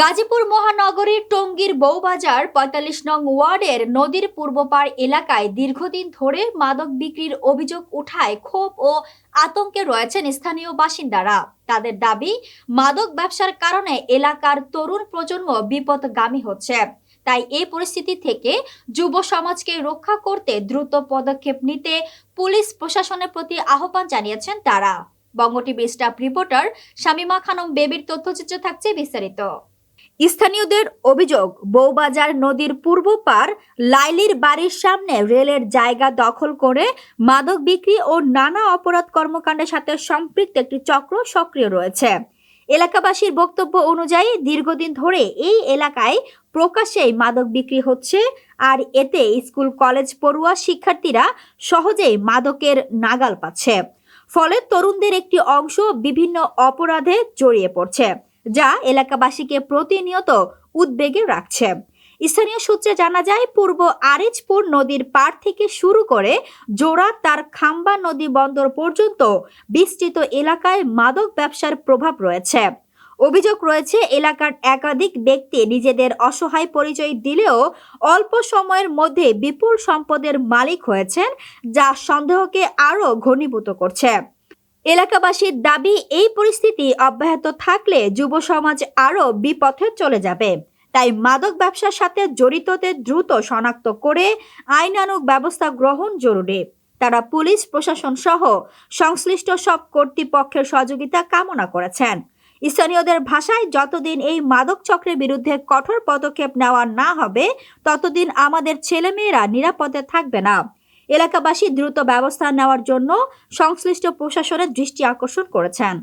গাজীপুর মহানগরীর টঙ্গীর বউবাজার পঁয়তাল্লিশ নং ওয়ার্ডের নদীর পূর্বপাড় এলাকায় দীর্ঘদিন ধরে মাদক বিক্রির অভিযোগ উঠায় ক্ষোভ ও আতঙ্কে রয়েছেন স্থানীয় বাসিন্দারা। তাদের দাবি, মাদক ব্যবসার কারণে এলাকার তরুণ প্রজন্ম বিপদগামী হচ্ছে। তাই এই পরিস্থিতি থেকে যুব সমাজকে রক্ষা করতে দ্রুত পদক্ষেপ নিতে পুলিশ প্রশাসনের প্রতি আহ্বান জানিয়েছেন তারা। Banga TV staff reporter Shamima Khanam বেবির তথ্যচিত্র থাকছে বিস্তারিত। স্থানীয়দের অভিযোগ বৌবাজার নদীর পূর্ব পার লাইলির বাড়ির সামনে রেলের জায়গা দখল করে মাদক বিক্রি ও নানা অপরাধ কর্মকাণ্ডের সাথে সম্পৃক্ত একটি চক্র সক্রিয় রয়েছে। এলাকাবাসীর বক্তব্য অনুযায়ী, দীর্ঘদিন ধরে এই এলাকায় প্রকাশ্যেই মাদক বিক্রি হচ্ছে আর এতে স্কুল, কলেজ, পড়ুয়া শিক্ষার্থীরা সহজেই মাদকের নাগাল পাচ্ছে। ফলে তরুণদের একটি অংশ বিভিন্ন অপরাধে জড়িয়ে পড়ছে। যা এলাকাবাসীকে প্রতিনিয়ত উদ্বেগে রাখছে। স্থানীয় সূত্রে জানা যায়, পূর্ব আরিজপুর নদীর পাড় থেকে শুরু করে জোড়া তার খাম্বা নদী বন্দর পর্যন্ত বিস্তৃত এলাকায় মাদক ব্যবসার প্রভাব রয়েছে। অভিযোগ রয়েছে, এলাকার একাধিক ব্যক্তি নিজেদের অসহায় পরিচয় দিলেও অল্প সময়ের মধ্যে বিপুল সম্পদের মালিক হয়েছেন, যা সন্দেহকে আরও ঘনীভূত করছে। এলাকাবাসীর দাবি, এই পরিস্থিতি অব্যাহত থাকলে যুব সমাজ আরও বিপথে চলে যাবে। তাই মাদক ব্যবসার সাথে জড়িতদের দ্রুত শনাক্ত করে আইনানুগ ব্যবস্থা গ্রহণ জরুরি। তারা পুলিশ, প্রশাসন সহ সংশ্লিষ্ট সব কর্তৃপক্ষের সহযোগিতা কামনা করেছেন। স্থানীয়দের ভাষায়, যতদিন এই মাদক চক্রের বিরুদ্ধে কঠোর পদক্ষেপ নেওয়া না হবে, ততদিন আমাদের ছেলেমেয়েরা নিরাপদে থাকবে না। এলাকাবাসী দ্রুত ব্যবস্থা নেওয়ার জন্য সংশ্লিষ্ট প্রশাসনের দৃষ্টি আকর্ষণ করেছেন।